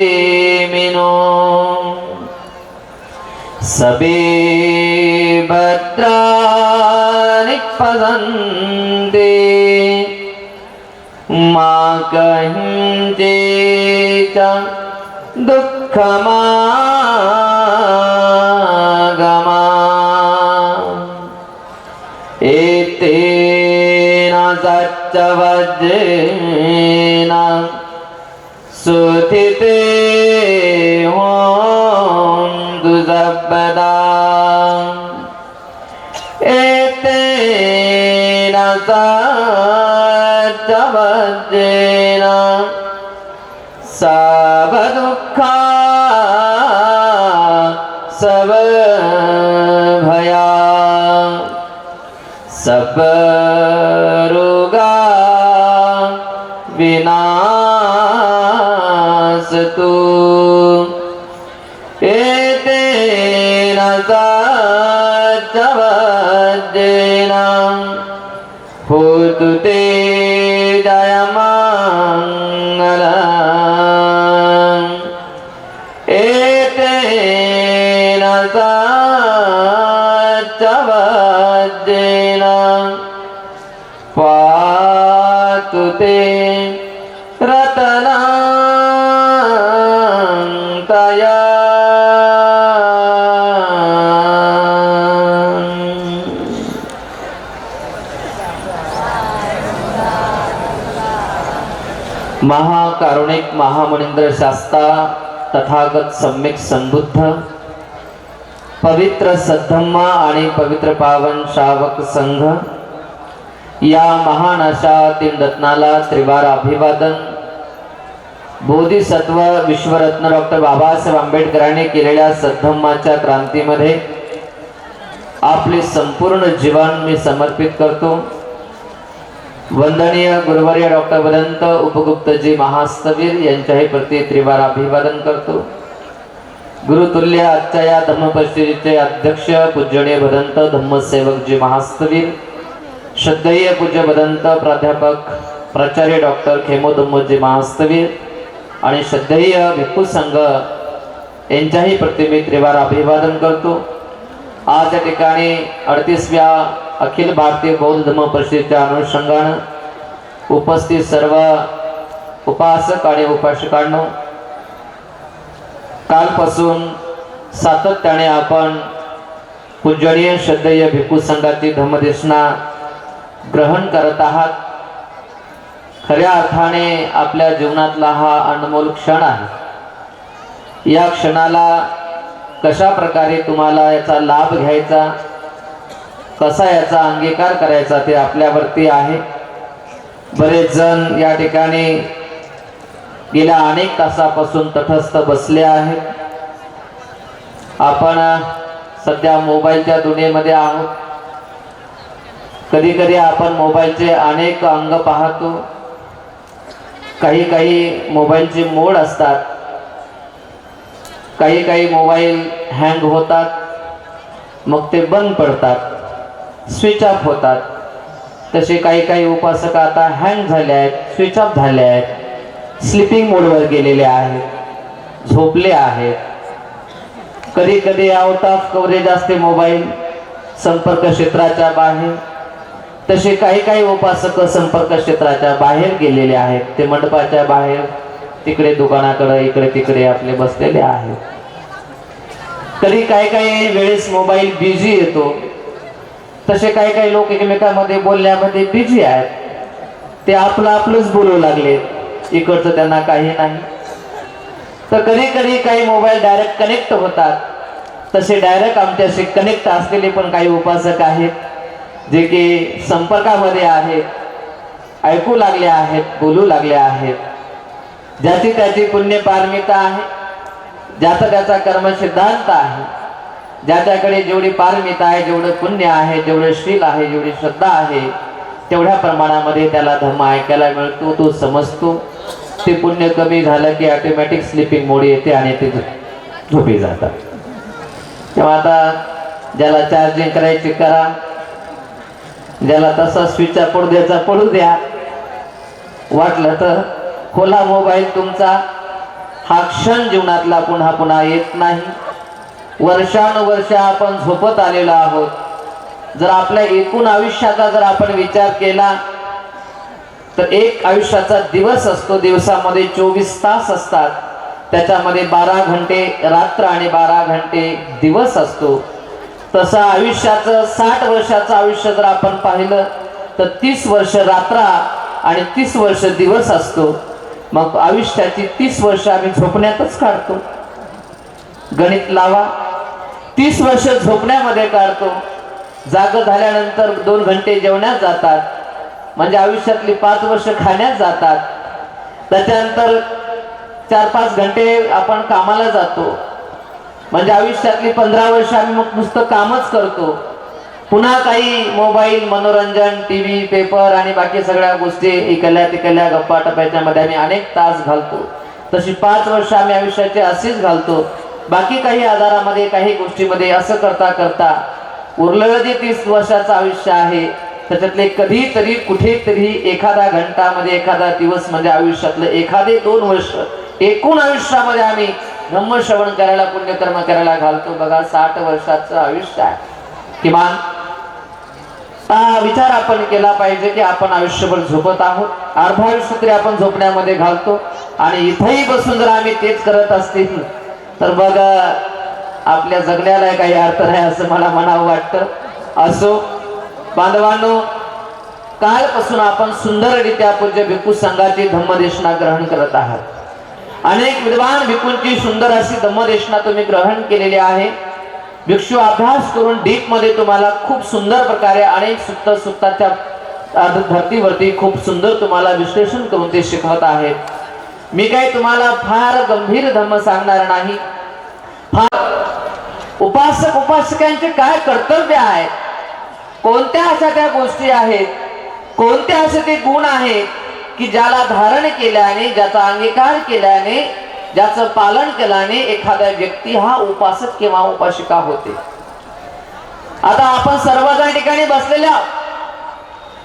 मिनो सबे भद्राणि पदन्ते मा कहिञ्चित् दुःखमागमा एतेन सच्चवज्रेण सुथिते होन्तु सर्वदा एतेन सच्चवज्रेण विना تو اے تیرا ذات جواد دینا خود تیرا महाकारुणिक महामनिंद्र शास्ता तथागत सम्यक संबुद्ध पवित्र सद्धम्मा आणि पवित्र पावन श्रावक संघ या महान अशा तीन रत्नाला त्रिवार अभिवादन बोधिसत्व विश्वरत्न डॉक्टर बाबासाहेब आंबेडकरांनी केलेल्या सद्धम्माच्या क्रांतीमध्ये आपले संपूर्ण जीवन मी समर्पित करतो. वंदनीय गुरुवर्य डॉक्टर वदंत उपगुप्तजी महास्तवीर यांच्याही प्रती त्रिवार अभिवादन करतो. गुरुतुल्य आजच्या या धम्मपरिषदेचे अध्यक्ष पूज्यनीय भदंत धम्मसेवकजी महास्तवीर श्रद्धेय पूज्य भदंत प्राध्यापक प्राचार्य डॉक्टर खेमो धम्मजी महास्तवीर आणि श्रद्धेय भिक्खू संघ यांच्याही प्रतिमी त्रिवार अभिवादन करतो. आज या ठिकाणी अडतीसव्या अखिल भारतीय बौद्ध धर्म परिषदेच्या अनुषंगानं उपस्थित सर्व उपासक आणि उपासकांनो कालपासून सातत्याने आपण पूजनीय श्रद्धेय भिक्खू संघाची धर्मदेशना ग्रहण करत आहात. खऱ्या अर्थाने आपल्या जीवनातला हा अनमोल क्षण आहे. या क्षणाला कशा प्रकारे तुम्हाला याचा लाभ घ्यायचा कसा याचा अंगीकार करायचा ते आपल्यावरती आहे. बरेच जण या ठिकाणी गेल्या अनेक तासापासून तटस्थ बसले आहेत. आपण सध्या मोबाईलच्या दुनियेमध्ये आहोत. कधी कधी आपण मोबाईलचे अनेक अंग पाहतो. काही काही मोबाईलचे मोड असतात. काही काही मोबाईल हँग होतात मग ते बंद पडतात स्विच ऑफ होतात. तसे काही काही उपासक आता हँग झाले आहेत स्विच ऑफ झाले आहेत स्लिपिंग मोडवर गेलेले आहेत झोपले आहेत. कधी कधी आउट ऑफ कव्हरेज असते मोबाईल संपर्क क्षेत्राच्या बाहेर. तसे काही काही उपासक संपर्क क्षेत्राच्या बाहेर गेलेले आहेत ते मंडपाच्या बाहेर. तिकडे दुकानाकडे इकडे तिकडे आपले बसलेले आहेत. तरी काही काही वेळेस मोबाईल बिझी येतो. तसे काही काही लोक एकमेकांमध्ये बोलण्यामध्ये बिझी आहेत. ते आपलं आपलंच बोलू लागले. इकडचं त्यांना काही नाही. तर कधी कधी काही मोबाईल डायरेक्ट कनेक्ट होतात. तसे डायरेक्ट आमच्याशी कनेक्ट असलेले पण काही उपासक आहेत. जे की संपर्कामध्ये आहेत. ऐकू लागले आहेत बोलू लागले आहेत. ज्याची त्याची पुण्य पारमिता आहे ज्याचा त्याचा कर्म सिद्धांत आहे ज्याच्याकडे जेवढी पारमिता आहे जेवढं पुण्य आहे जेवढं शील आहे जेवढी श्रद्धा आहे तेवढ्या प्रमाणामध्ये त्याला धर्म ऐकायला मिळतो तो समजतो. ते पुण्य कमी झालं की ऑटोमॅटिक स्लिपिंग मोड येते आणि ते झोपी जातात. तेव्हा आता ज्याला चार्जिंग करायची करा ज्याला तसा स्विच पडू द्यायचा पडू द्या वाटलं तर खोला मोबाईल तुमचा. हा क्षण जीवनातला पुन्हा पुन्हा येत नाही. वर्षानुवर्ष आपण झोपत आलेलो आहोत. जर आपल्या एकूण आयुष्याचा जर आपण विचार केला तर एक आयुष्याचा दिवस असतो. दिवसामध्ये चोवीस तास असतात. त्याच्यामध्ये बारा घंटे रात्र आणि बारा घंटे दिवस असतो. तसं आयुष्याचं साठ वर्षाचं आयुष्य जर आपण पाहिलं तर तीस वर्ष रात्र आणि तीस वर्ष दिवस असतो. मग आयुष्याची तीस वर्ष आम्ही झोपण्यातच काढतो. गणित लावा. तीस वर्ष झोपण्यामध्ये काढतो. जाग झाल्यानंतर दोन घंटे जेवण्यात जातात. म्हणजे आयुष्यातली पाच वर्ष खाण्यात जातात. त्याच्यानंतर चार पाच घंटे आपण कामाला जातो. म्हणजे आयुष्यातली पंधरा वर्ष आम्ही मग नुसतं कामच करतो. पुन्हा काही मोबाईल मनोरंजन टी व्ही पेपर आणि बाकी सगळ्या गोष्टी इकल्या तिकल्या गप्पा टप्प्याच्यामध्ये आम्ही अनेक तास घालतो. तशी पाच वर्ष आम्ही आयुष्याचे असेच घालतो. बाकी काही आजारामध्ये काही गोष्टीमध्ये असं करता करता उरलेलं जे तीस वर्षाचं आयुष्य आहे. त्याच्यातले कधीतरी कुठेतरी एखादा घंटामध्ये एखादा दिवस म्हणजे आयुष्यातलं एखादे दोन वर्ष एकूण आयुष्यामध्ये आम्ही ब्रह्मश्रवण करायला पुण्यकर्म करायला घालतो. बघा साठ वर्षाचं आयुष्य आहे. किमान विचार आपण केला पाहिजे की आपण आयुष्यभर झोपत आहोत. अर्ध आयुष्य तरी आपण झोपण्यामध्ये घालतो. आणि इथंही बसून जर आम्ही तेच करत असतील तर बघा आपल्या जगण्याला काही अर्थ नाही असं मला म्हणावं वाटतं. असो बांधवांनो कालपासून आपण सुंदररित्या पूज्य भिक्खू संघाची धम्मदेशना ग्रहण करत आहात. अनेक विद्वान भिक्खूंची सुंदर अशी धम्मदेशना तुम्ही ग्रहण केलेली आहे. भिक्षू अभ्यास करून डीपमध्ये तुम्हाला खूप सुंदर प्रकारे अनेक सुप्त सुत्ताच्या धर्तीवरती खूप सुंदर तुम्हाला विश्लेषण करून ते शिकवत आहेत. मी काय तुम्हाला फार गंभीर धर्म सांगणार नाही. फार उपासक उपासकांचे काय कर्तव्य आहे? कोणत्या अशा त्या गोष्टी आहेत? कोणते असे ते गुण आहेत की ज्याला धारण केल्याने ज्याचा अंगीकार केल्याने ज्याचं पालन केल्याने एखादा व्यक्ती हा उपासक किंवा उपासिका होते. आता आपण सर्वजण ठिकाणी बसलेल्या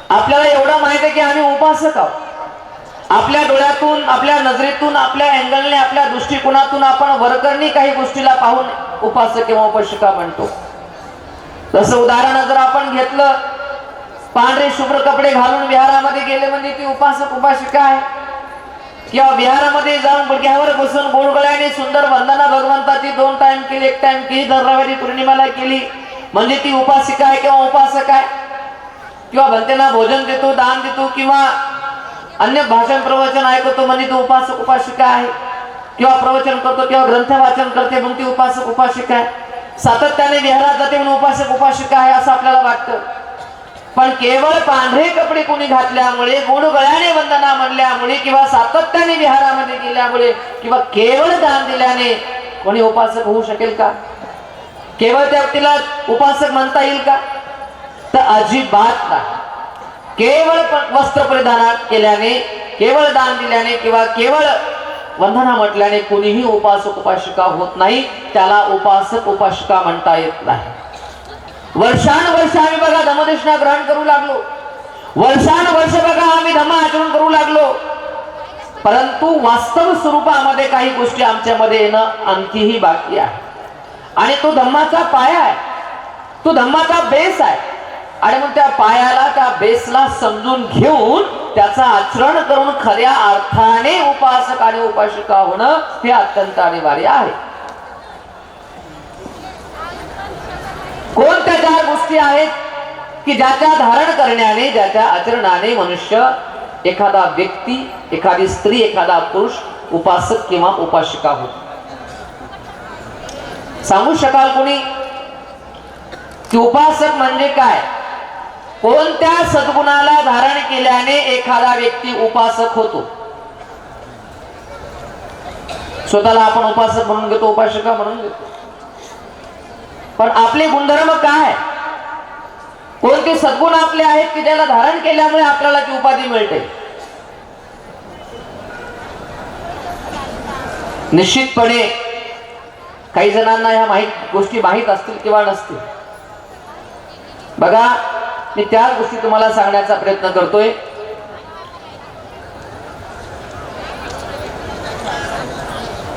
आपल्याला एवढं माहीत आहे की आम्ही उपासक आहोत. आपल्या डोळ्यातून आपल्या नजरेतून आपल्या अँगलने आपल्या दृष्टिकोनातून आपण वरकरणी काही गोष्टीला पाहून उपासक किंवा उपासिका म्हणतो. जसं उदाहरण जर आपण घेतलं पांढरे शुभ्र कपडे घालून विहारामध्ये गेले म्हणजे ती उपासक उपासिका आहे. किंवा विहारामध्ये जाऊन गुडघ्यावर बसून गोडगळ्याने सुंदर वंदना भगवंताची दोन टाइम केली एक टाइम केली दररावळी पौर्णिमाला केली. म्हणजे ती उपासिका आहे किंवा उपासक आहे? किंवा भंतेना भोजन देतो दान देतो किंवा अन्य भाषण प्रवचन ऐकतो म्हणजे तो उपासक उपासिका आहे. किंवा प्रवचन करतो किंवा ग्रंथ वाचन करते मग ती उपासक उपासिका आहे. सातत्याने विहारात जाते म्हणून उपासक उपासिका आहे असं आपल्याला वाटतं. पण केवळ पांढरे कपडे कोणी घातल्यामुळे गोड गळ्याने वंदना म्हणल्यामुळे किंवा सातत्याने विहारामध्ये गेल्यामुळे किंवा केवळ दान दिल्याने कोणी उपासक होऊ शकेल का? केवळ त्या व्यक्तीला उपासक म्हणता येईल का? तर अजिबात नाही. केवळ प- वस्त्र परिधान केल्याने केवळ दान दिल्याने किंवा केवळ वंदना म्हटल्याने कोणीही उपासक उपासिका होत नाही त्याला उपासक उपासिका म्हणता येत नाही. वर्षानुवर्ष आम्ही बघा धमदेशना ग्रहण करू लागलो. वर्षानुवर्ष बघा आम्ही धम्म आचरण करू लागलो. परंतु वास्तव स्वरूपामध्ये काही गोष्टी आमच्यामध्ये येणं आणखीही बाकी आहे. आणि तो धम्माचा पाया आहे. तो धम्माचा बेस आहे. आणि मग त्या पायाला त्या बेसला समजून घेऊन त्याचं आचरण करून खऱ्या अर्थाने उपासक आणि उपासिका होणं हे अत्यंत अनिवार्य आहे. कोणत्या चार गोष्टी आहेत की ज्याच्या धारण करण्याने ज्याच्या आचरणाने मनुष्य एखादा व्यक्ती एखादी स्त्री एखादा पुरुष उपासक किंवा उपासिका होतो? सांगू शकाल कोणी? की उपासक म्हणजे काय? कोणत्या सद्गुणाला धारण केल्याने एखादा व्यक्ती उपासक होतो? स्वतःला आपण उपासक म्हणून घेतो उपासिका म्हणून घेतो. पण आपले गुणधर्म काय कोणते सद्गुण आपले आहेत की ज्याला धारण केल्यामुळे आपल्याला ती उपाधी मिळते? निश्चितपणे काही जणांना ह्या माहीत गोष्टी माहीत असतील किंवा नसतील. बघा मी त्याच गोष्टी तुम्हाला सांगण्याचा प्रयत्न करतोय.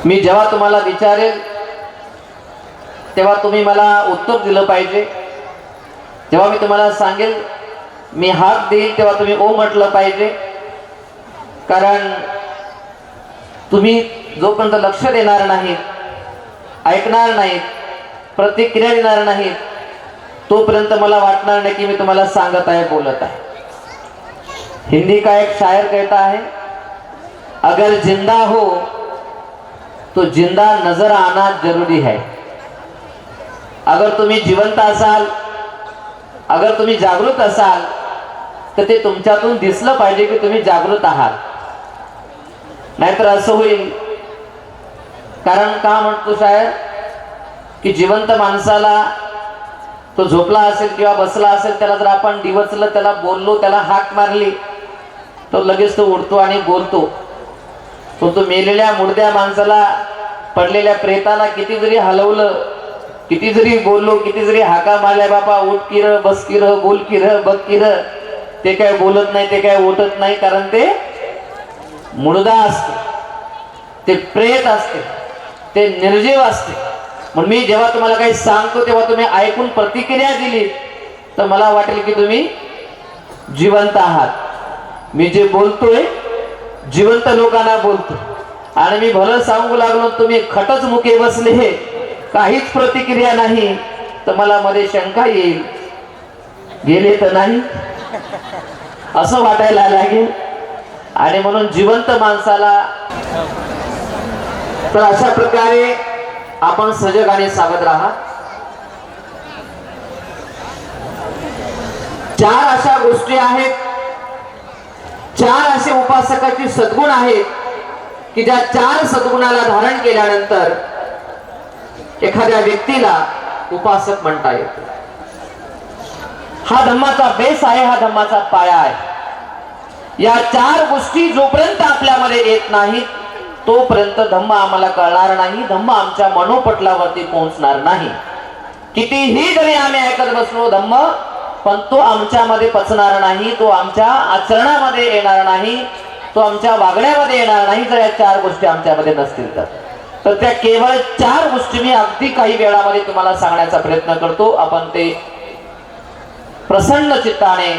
मी जेव्हा तुम्हाला विचारेल तेव्हा तुम्ही मला उत्तर दिलं पाहिजे. जेव्हा मी तुम्हाला सांगेल मी हात देईल तेव्हा तुम्ही ओ म्हटलं पाहिजे. कारण तुम्ही जोपर्यंत लक्ष देणार नाहीत ऐकणार नाहीत प्रतिक्रिया देणार नाहीत तोपर्यंत मला वाटणार नाही की मी तुम्हाला सांगत आहे बोलत आहे. हिंदी का एक शायर कहता है अगर जिंदा हो तो जिंदा नजर आना जरूरी है. अगर तुम्ही जिवंत असाल अगर तुम्ही जागृत असाल तर ते तुमच्यातून दिसलं पाहिजे की तुम्ही जागृत आहात. नाहीतर असं होईल. कारण का म्हणतो साहेब? की जिवंत माणसाला तो झोपला असेल किंवा बसला असेल त्याला जर आपण डिवचलं त्याला बोललो त्याला हाक मारली तो लगेच तो उडतो आणि बोलतो. तो तो मेलेल्या मुडद्या माणसाला पडलेल्या प्रेताला किती जरी हलवलं किती जरी बोललो किती जरी हाका मारल्या बापा उठ किर बस किर बोल किर बघ किर. ते काय बोलत नाही ते काय ओटत नाही कारण ते मुडदा असते. ते प्रेत असते. ते निर्जीव असते. म्हणून मी जेव्हा तुम्हाला काही सांगतो तेव्हा तुम्ही ऐकून प्रतिक्रिया दिली तर मला वाटेल की तुम्ही जिवंत आहात. मी जे बोलतोय जिवंत लोकांना बोलतो. आणि मी भलं सांगू लागलो तुम्ही खटच मुके बसले. हे काहीच प्रतिक्रिया नाही तर मला मध्ये शंका येईल. गेले तर नाही? असं वाटायला लागेल. आणि म्हणून जिवंत माणसाला तर अशा प्रकारे आपण सजग आणि सावध राहा. चार अशा गोष्टी आहेत. चार असे उपासकाचे सद्गुण आहेत की ज्या चार सद्गुणाला धारण केल्यानंतर एखाद्या व्यक्तीला उपासक म्हणता येतो. हा धम्माचा बेस आहे हा धम्माचा पाया आहे. या चार गोष्टी जोपर्यंत आपल्यामध्ये येत नाहीत तोपर्यंत धम्म आम्हाला कळणार नाही धम्म आमच्या मनोपटलावरती पोहोचणार नाही. कितीही जरी आम्ही ऐकत बसलो धम्म पण तो आमच्यामध्ये पचणार नाही तो आमच्या आचरणामध्ये येणार नाही तो आमच्या वागण्यामध्ये येणार नाही जर या चार गोष्टी आमच्यामध्ये नसतील तर. तर त्या केवळ चार गोष्टी मी अगदी काही वेळामध्ये तुम्हाला सांगण्याचा प्रयत्न करतो. आपण ते प्रसन्न चित्ताने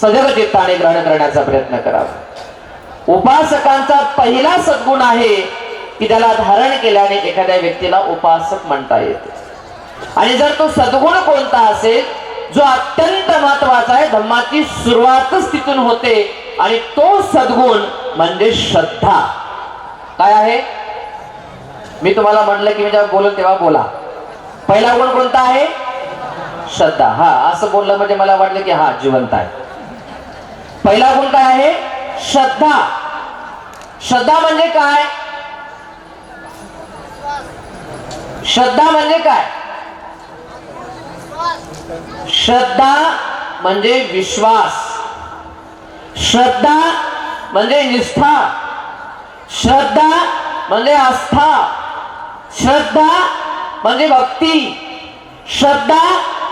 सजग चित्ताने ग्रहण करण्याचा प्रयत्न करावा उपासकांचा पहिला सद्गुण आहे की त्याला धारण केल्याने एखाद्या व्यक्तीला उपासक म्हणता येते. आणि जर तो सद्गुण कोणता असेल जो अत्यंत महत्त्वाचा आहे धम्माची सुरुवातच तिथून होते आणि तो सद्गुण म्हणजे श्रद्धा. काय आहे? मी तुम्हाला म्हणलं की मी जेव्हा बोलून तेव्हा बोला. पहिला गुण कोणता आहे? श्रद्धा. हा असं बोललं म्हणजे मला वाटलं की हा जिवंत आहे. पहिला गुण काय आहे? श्रद्धा. श्रद्धा म्हणजे काय? श्रद्धा म्हणजे काय? श्रद्धा म्हणजे विश्वास. श्रद्धा म्हणजे निष्ठा. श्रद्धा म्हणजे आस्था. श्रद्धा म्हणजे भक्ती. श्रद्धा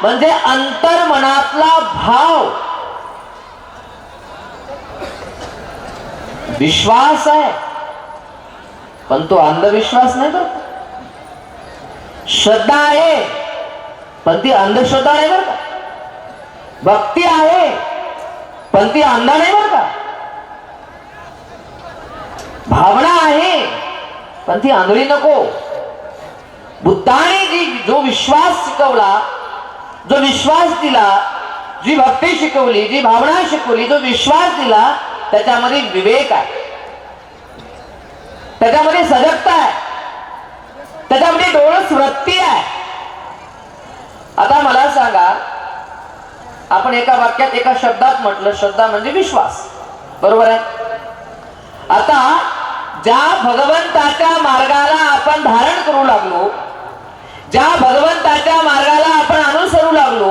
म्हणजे अंतर्मनातला भाव. विश्वास आहे. पण तो अंधविश्वास नाही बरं श्रद्धा आहे पण ती अंधश्रद्धा नाही बरं का? भक्ती आहे पण ती अंधा नाही बरं का? भावना आहे पण ती आंधळी नको. बुद्धाने जी जो विश्वास शिकवला जो विश्वास दिला जी भक्ती शिकवली जी भावना शिकवली जो विश्वास दिला त्याच्यामध्ये विवेक आहे. त्याच्यामध्ये सजगता आहे. त्याच्यामध्ये डोळस वृत्ती आहे. आता मला सांगा आपण एका वाक्यात एका शब्दात म्हटलं श्रद्धा म्हणजे विश्वास. बरोबर आहे? आता ज्या भगवंताच्या मार्गाला आपण धारण करू लागलो ज्या भगवंताच्या मार्गाला आपण अनुसरू लागलो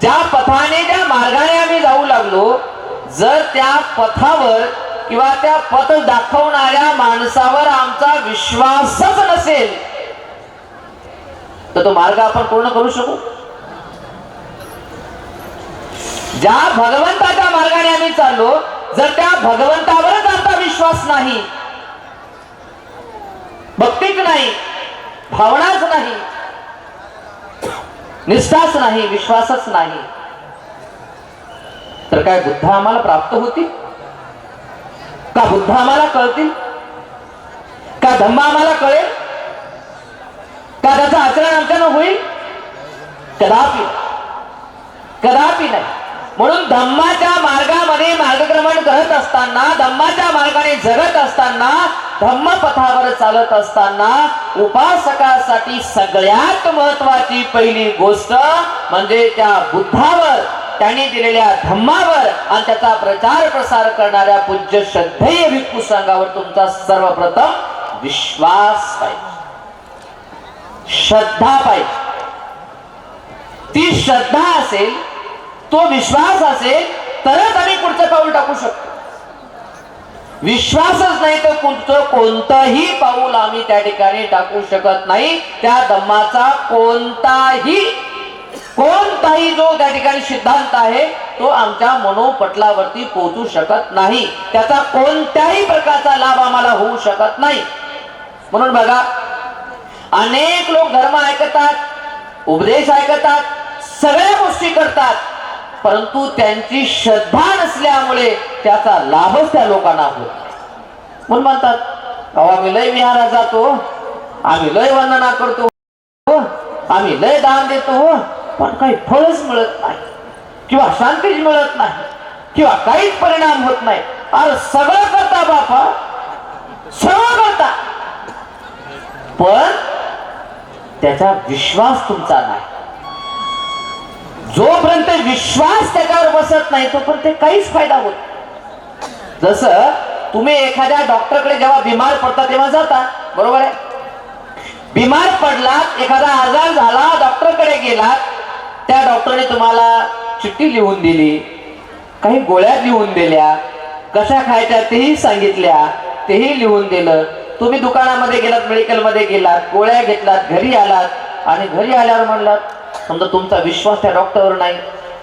ज्या पथाने ज्या मार्गाने आम्ही जाऊ लागलो जर त्या पथावर किंवा त्या पथ दाखवणाऱ्या माणसावर आमचा विश्वासच नसेल तर तो मार्ग आपण पूर्ण करू शकू. ज्या भगवंताच्या मार्गाने आम्ही चाललो जर त्या भगवंतावरच आमचा विश्वास नाही भक्तीच नाही भावनाच नाही. निष्ठाच नाही विश्वासच नाही. तर काय बुद्ध आम्हाला प्राप्त होतील? का बुद्ध आम्हाला कळतील? का धम्म आम्हाला कळेल? का त्याचं आचरण आमच्यानं होईल? कदापि. कदापि नाही. म्हणून धम्माच्या मार्गामध्ये मार्गक्रमण करत असताना धम्माच्या मार्गाने जगत असताना धम्मपथावर चालत असताना उपासकासाठी सगळ्यात महत्वाची पहिली गोष्ट म्हणजे त्या बुद्धावर त्यांनी दिलेल्या धम्मावर आणि त्याचा प्रचार प्रसार करणाऱ्या पूज्य श्रद्धेय भिक्खू संघावर तुमचा सर्वप्रथम विश्वास पाहिजे. श्रद्धा पाहिजे. ती श्रद्धा असेल तो विश्वास असेल तरच आम्ही पुढचं पाऊल टाकू शकतो. विश्वासच नाही तर पुढचं कोणतंही पाऊल आम्ही त्या ठिकाणी टाकू शकत नाही. त्या धम्माचा कोणताही कोणताही जो त्या ठिकाणी सिद्धांत आहे तो आमच्या मनोपटलावरती पोहोचू शकत नाही. त्याचा कोणत्याही प्रकारचा लाभ आम्हाला होऊ शकत नाही. म्हणून बघा अनेक लोक धर्म ऐकतात उपदेश ऐकतात सगळ्या गोष्टी करतात परंतु त्यांची श्रद्धा नसल्यामुळे त्याचा लाभच त्या लोकांना होत म्हणून म्हणतात अहो आम्ही लय विहारात जातो आम्ही लय वंदना करतो हो, आम्ही लय दान देतो हो, पण काही फळच मिळत नाही किंवा शांतीच मिळत नाही किंवा काहीच परिणाम होत नाही. अरे सगळं करता बापा सगळं करता. पण त्याचा विश्वास तुमचा नाही. जोपर्यंत विश्वास त्याच्यावर बसत नाही तोपर्यंत काहीच फायदा होत जसं तुम्ही एखाद्या डॉक्टरकडे जेव्हा बिमार पडता तेव्हा जाता. बरोबर आहे? बिमार पडलात एखादा आजार झाला डॉक्टरकडे गेलात त्या डॉक्टरने तुम्हाला चिठ्ठी लिहून दिली काही गोळ्या लिहून दिल्या कशा खायच्या तेही सांगितल्या तेही लिहून दिलं. तुम्ही दुकानामध्ये गेलात मेडिकलमध्ये गेलात गोळ्या घेतलात घरी आलात आणि घरी आल्यावर म्हणलात समजा तुमचा विश्वास त्या डॉक्टरवर नाही.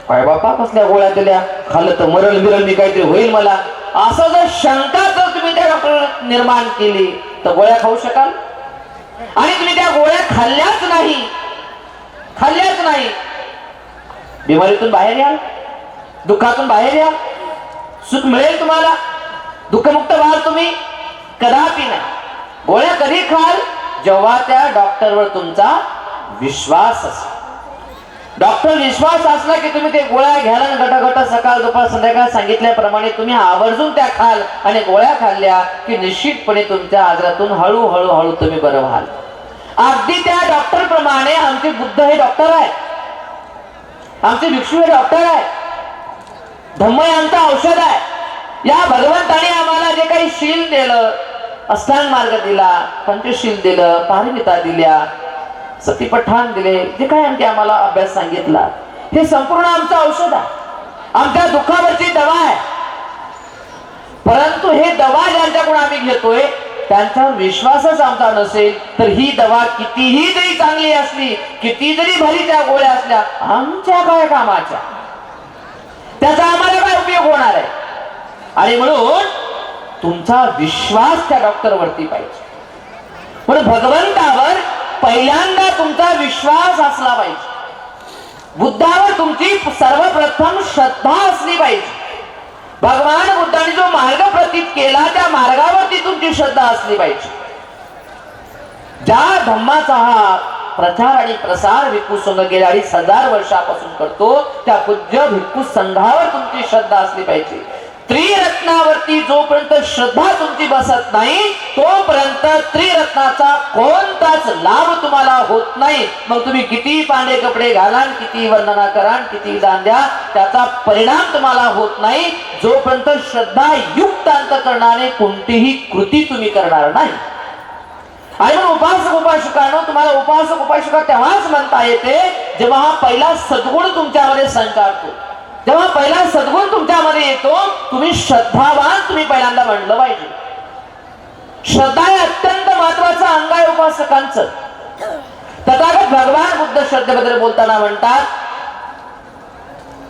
काय बापा कसल्या गोळ्या दिल्या? खाल्लं तर मरल बिरल मी काहीतरी होईल मला. असं जर शंका जर तुम्ही त्या डॉक्टर निर्माण केली तर गोळ्या खाऊ शकाल? आणि तुम्ही त्या गोळ्या खाल्ल्याच नाही. खाल्ल्याच नाही. बिमारीतून बाहेर याल दुःखातून बाहेर या. सुख मिळेल तुम्हाला. दुःखमुक्त व्हाल तुम्ही. कदापि नाही. गोळ्या कधी खाल? जेव्हा त्या डॉक्टरवर तुमचा विश्वास असेल डॉक्टर विश्वास असला की तुम्ही ते गोळ्या घ्याल आणि सकाळ दुपार संध्याकाळ सांगितल्याप्रमाणे तुम्ही आवर्जून त्या खाल आणि गोळ्या खाल्ल्या की निश्चितपणे तुमच्या आजारातून हळूहळू हळू तुम्ही बरं व्हाल. अगदी त्या डॉक्टर प्रमाणे आमचे बुद्ध हे डॉक्टर आहे आमचे भिक्षू हे डॉक्टर आहे धम्म हे आमचं औषध आहे. या भगवंताने आम्हाला जे काही शील दिलं अष्टांग मार्ग दिला पंचशील दिलं पारमिता दिल्या सतीपठाण दिले. जे काय आणखी आम्हाला अभ्यास सांगितला? हे संपूर्ण आमचं औषध आहे. आमच्या दुःखावरची दवा आहे. परंतु हे दवा ज्यांच्याकडून आम्ही घेतोय त्यांचा विश्वासच आमचा नसेल तर ही दवा कितीही जरी चांगली असली किती जरी भरी त्या गोळ्या असल्या आमच्या काय कामाच्या? त्याचा आम्हाला काय उपयोग होणार आहे? आणि म्हणून तुमचा विश्वास त्या डॉक्टरवरती पाहिजे. म्हणून भगवंतावर पहिल्यांदा तुमचा विश्वास असला पाहिजे. बुद्धावर तुमची सर्वप्रथम श्रद्धा असली पाहिजे. भगवान बुद्धाने जो मार्ग प्रतीत केला त्या मार्गावरती तुमची श्रद्धा असली पाहिजे. ज्या धम्माचा हा प्रचार आणि प्रसार भिक्खू संघ गेल्या अडीच हजार वर्षापासून करतो त्या पूज्य भिक्खू संघावर तुमची श्रद्धा असली पाहिजे. त्रिरत्नावरती जोपर्यंत श्रद्धा तुमची बसत नाही तोपर्यंत त्रिरत्नाचा कोणताच लाभ तुम्हाला होत नाही. मग तुम्ही किती पांढरे कपडे घालान किती वर्णना करान किती दान द्या त्याचा परिणाम तुम्हाला होत नाही. जोपर्यंत श्रद्धा युक्त अंतकरणाने कोणतीही कृती तुम्ही करणार नाही. आणि मग उपासक उपासकांनो तुम्हाला उपासक उपासका तेव्हाच म्हणता येते जेव्हा हा पहिला सद्गुण तुमच्यामध्ये संचारतो. जेव्हा पहिला सद्गुण तुमच्यामध्ये येतो. तुम्ही श्रद्धावान तुम्ही पहिल्यांदा म्हणलं पाहिजे. श्रद्धा हे अत्यंत महत्वाचं अंग आहे उपासकांचं. तथागत भगवान बुद्ध श्रद्धेबद्दल बोलताना म्हणतात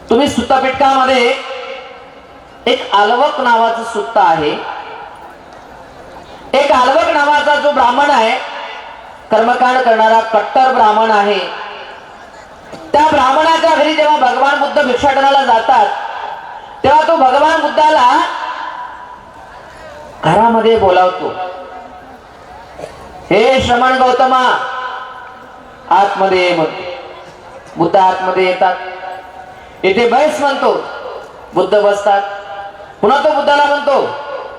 तुम्ही सुत्तपिटकामध्ये एक आलवक नावाचं सुत्त आहे. एक आलवक नावाचा जो ब्राह्मण आहे कर्मकांड करणारा कट्टर ब्राह्मण आहे. त्या ब्राह्मणाच्या घरी जेव्हा भगवान बुद्ध भिक्षाटनाला जातात तेव्हा तो भगवान बुद्धाला घरामध्ये बोलावतो. हे श्रमण गौतमा आतमध्ये बुद्ध आतमध्ये येतात. इथे बैस म्हणतो. बुद्ध बसतात. पुन्हा तो बुद्धाला म्हणतो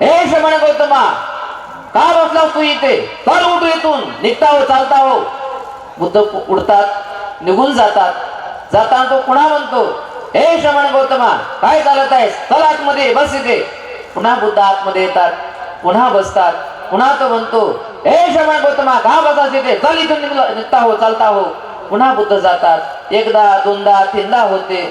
हे श्रमण गौतमा का बसलास तू इथे? कर उठू इथून निघता हो चालता हो. बुद्ध उडतात. निघून जातात. जाताना तो पुन्हा म्हणतो हे श्रवण गौतमा काय चालत आहेस? चल आतमध्ये बस इथे. पुन्हा बुद्ध आतमध्ये येतात पुन्हा बसतात पुन्हा तो म्हणतो हे श्रवण गौतमा का बसा इथे? चल इथून निघता हो चालता हो. पुन्हा बुद्ध जातात. एकदा दोनदा तीनदा होते.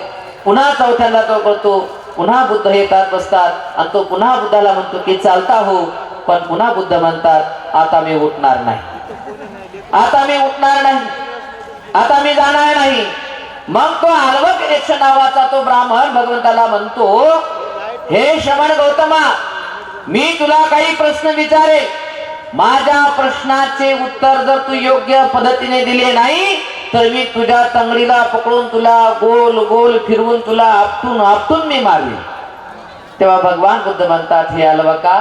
पुन्हा चौथ्यांदा तो करतो. पुन्हा बुद्ध येतात बसतात. आणि तो पुन्हा बुद्धाला म्हणतो की चालता हो. पण पुन्हा बुद्ध म्हणतात आता मी उठणार नाही. आता मी उठणार नाही. आता मी जाणार नाही. मग तो आलवक यक्ष नावाचा तो ब्राह्मण भगवंताला म्हणतो हे श्रवण गौतमा मी तुला काही प्रश्न विचारे माझ्या प्रश्नाचे उत्तर जर तू योग्य पद्धतीने दिले नाही तर मी तुझ्या तंगडीला पकडून तुला गोल गोल फिरवून तुला आपटून आपटून मी मारले. तेव्हा भगवान बुद्ध म्हणतात हे अलवका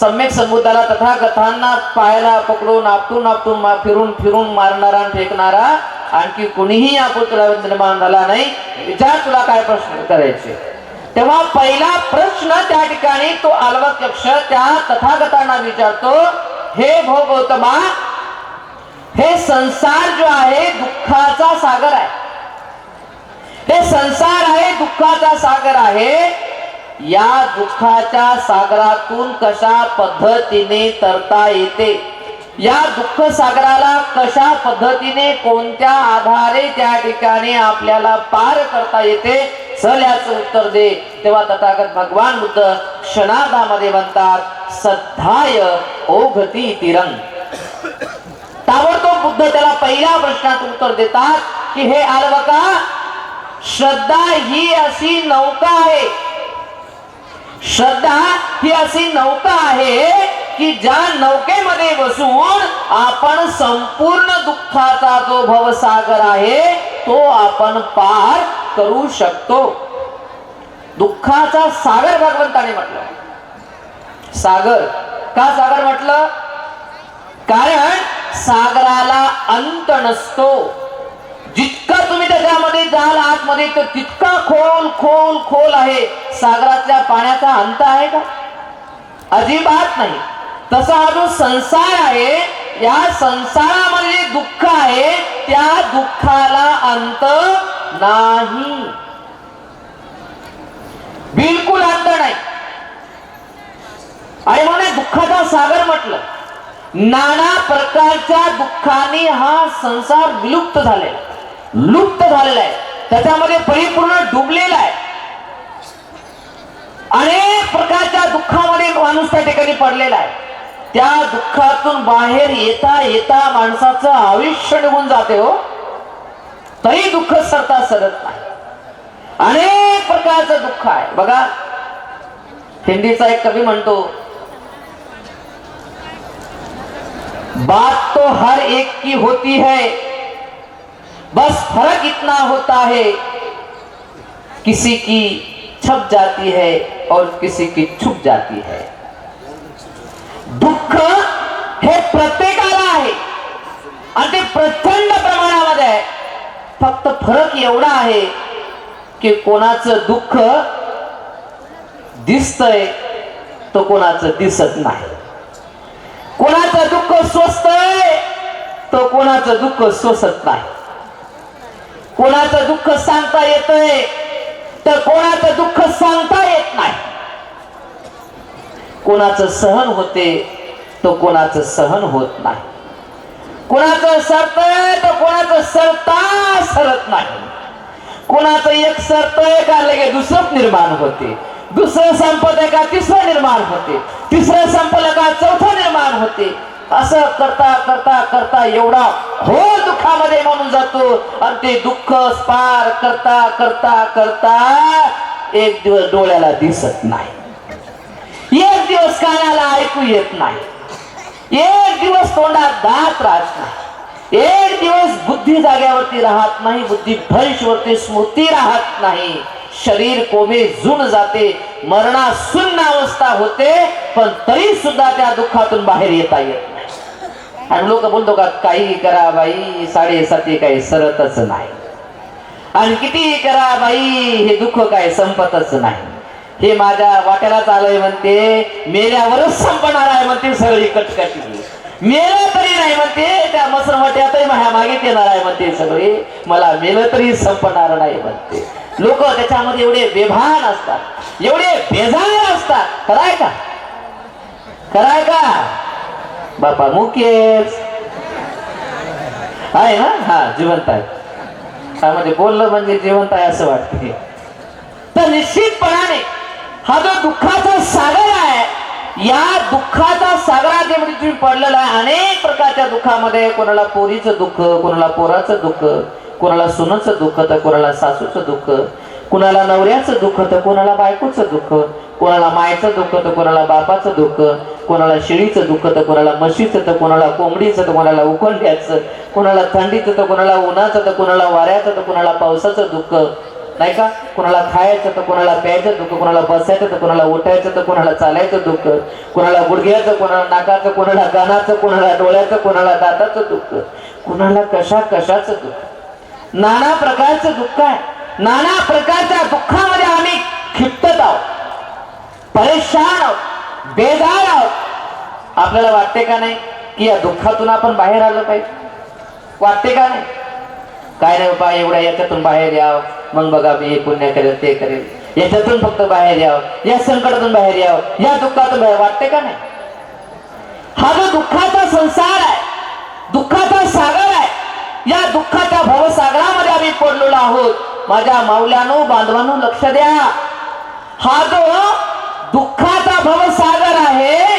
सम्यक संबुद्धाला तथागतांना पायाला पकडून आपटून आपटून फिरून फिरून मारणारा आणि फेकणारा आणखी कुणीही यापूर तुला निर्माण झाला नाही. विचार तुला काय प्रश्न करायचे? तेव्हा पहिला प्रश्न त्या ठिकाणी तो अलवक यक्ष त्या तथागतांना विचारतो हे भो गौतमा हे संसार जो आहे दुःखाचा सागर आहे. हे संसार आहे दुःखाचा सागर आहे या दुःखाच्या सागरातून कशा पद्धतीने तरता येते? या दुःख सागराला कशा पद्धतीने कोणत्या आधारे त्या ठिकाणी आपल्याला पार करता येते? चल याचं उत्तर दे. तेव्हा तथागत भगवान बुद्ध क्षणार्धामध्ये म्हणतात सद्धाय ओघती तिरंग. ताबडतोब बुद्ध त्याला पहिल्या प्रश्नात उत्तर देतात की हे आलवका श्रद्धा ही अशी नौका आहे श्रद्धा ही अशी नौका आहे की ज्या नौकेमध्ये बसून आपण संपूर्ण दुःखाचा जो भवसागर आहे तो आपण पार करू शकतो. दुःखाचा सागर भगवंताने म्हटलं. सागर. का सागर म्हटलं? कारण सागराला अंत नसतो. जितका तुम्ही त्याच्यामध्ये जाल आतमध्ये तर तितका खोल खोल खोल आहे. सागरातल्या पाण्याचा अंत आहे का? अजिबात नाही. तसा हा जो संसार आहे या संसारामध्ये जे दुःख आहे त्या दुःखाला अंत नाही. बिलकुल अंत नाही. आणि म्हणून दुःखाचा सागर म्हटलं नाना प्रकारच्या दुःखाने हा संसार विलुप्त झालेला लुप्त झालेला आहे. त्याच्यामध्ये परिपूर्ण डुबलेला आहे. अनेक प्रकारच्या दुःखामध्ये माणूस त्या ठिकाणी पडलेला आहे. त्या दुःखातून बाहेर येता येता माणसाचं आयुष्य निघून जाते हो. तरी दुःख सरता सरत नाही. अनेक प्रकारचं दुःख आहे. बघा हिंदीचा एक कवी म्हणतो बात तो हर एक की होती है बस फर्क इतना होता है किसी की छप जाती है और किसी की छुप जाती है। दुःख हे प्रत्येकाला आहे आणि ते प्रचंड प्रमाणामध्ये आहे। फक्त फरक एवढा आहे की कोणाचं दुःख दिसतंय तो कोणाचं दिसत नाही। कोणाचं दुःख सोसतंय तो कोणाचं दुःख सोसत नाही। कोणाचं दुःख सांगता येतंय तर कोणाचं दुःख सांगता येत नाही. कोणाचं सहन होते तो कोणाचं सहन होत नाही. कोणाचं सरतय तर कोणाचं सरता सरत नाही. कोणाचं एक सरतय का लगे दुसरं निर्माण होते. दुसरं संपत का तिसरं निर्माण होते. तिसरं संपलं का चौथं निर्माण होते. असं करता करता करता एवढा हो दुःखामध्ये म्हणून जातो. आणि ते दुःख पार करता करता करता एक दिवस डोळ्याला दिसत नाही. एक दिवस कानाला ऐकू येत नाही. एक दिवस तोंडात दात राहत नाही. एक दिवस बुद्धी जाग्यावरती राहत नाही. बुद्धी भ्रंशवरती स्मृती राहत नाही. शरीर कोमे जुन जाते. मरणा सुन्न अवस्था होते. पण तरी सुद्धा त्या दुःखातून बाहेर येता येत नाही. आणि लोक बोलतो का काही करा बाई साडेसाती काही सरतच नाही. आणि किती करा बाई हे दुःख काय संपतच नाही. हे माझ्या वाट्यालाच आलंय म्हणते मेल्यावरच संपणार आहे म्हणते सगळी कटकटी. मेलं तरी नाही म्हणते त्या मसरवट्यातही माझ्या मागे येणार आहे म्हणते सगळे. मला मेलं तरी संपणार नाही म्हणते. लोक त्याच्यामध्ये एवढे बेभान असतात एवढे बेजार असतात. खराय का? खराय का? बापा मुकेश. आहे ना? हा जिवंत आहे. हा म्हणजे बोललं म्हणजे जिवंत आहे असं वाटते तर निश्चितपणाने हा जो दुःखाचा सागर आहे या दुःखाचा सागरामध्ये म्हणजे तुम्ही पडलेला आहे अनेक प्रकारच्या दुःखामध्ये कोणाला पोरीचं दुःख कोणाला पोराचं दुःख कोणाला सुनाचं दुःख तर कोणाला सासूचं दुःख कुणाला नवऱ्याचं दुःख तर कोणाला बायकोचं दुःख कोणाला मायचं दुःख तर कोणाला बापाचं दुःख कोणाला शेळीचं दुःख तर कोणाला म्हशीचं तर कोणाला कोंबडीचं तर कोणाला उकोंड्याचं कोणाला थंडीचं तर कोणाला उन्हाचं तर कोणाला वाऱ्याचं तर कोणाला पावसाचं दुःख नाही का कोणाला खायचं तर कोणाला प्यायचं दुःख कोणाला बसायचं तर कोणाला उठायचं तर कोणाला चालायचं दुःख कोणाला गुडघ्याचं कोणाला नाकाचं कोणाला कानाचं कोणाला डोळ्याचं कोणाला दाताचं दुःख कोणाला कशा कशाचं दुःख नाना प्रकारचं दुःख आहे नाना प्रकारच्या दुःखामध्ये आम्ही खिप्तत आहोत. परेशान आहोत. बेजार आहोत. आपल्याला वाटते का नाही की या दुःखातून आपण बाहेर आलं पाहिजे? वाटते का नाही? काय नाही बाबा एवढ्या याच्यातून बाहेर यावं. मग बघा मी हे पुण्य करेल ते करेल. याच्यातून फक्त बाहेर यावं. या संकटातून बाहेर यावं. या दुःखातून बाहेर वाटते का नाही? हा जो दुःखाचा संसार आहे दुःखाचा सागर आहे या दुःखाच्या भवसागरामध्ये आम्ही पडलेलो आहोत. माझ्या मावल्यानो बांधवांनो लक्ष द्या. हा जो दुःखाचा भवसागर आहे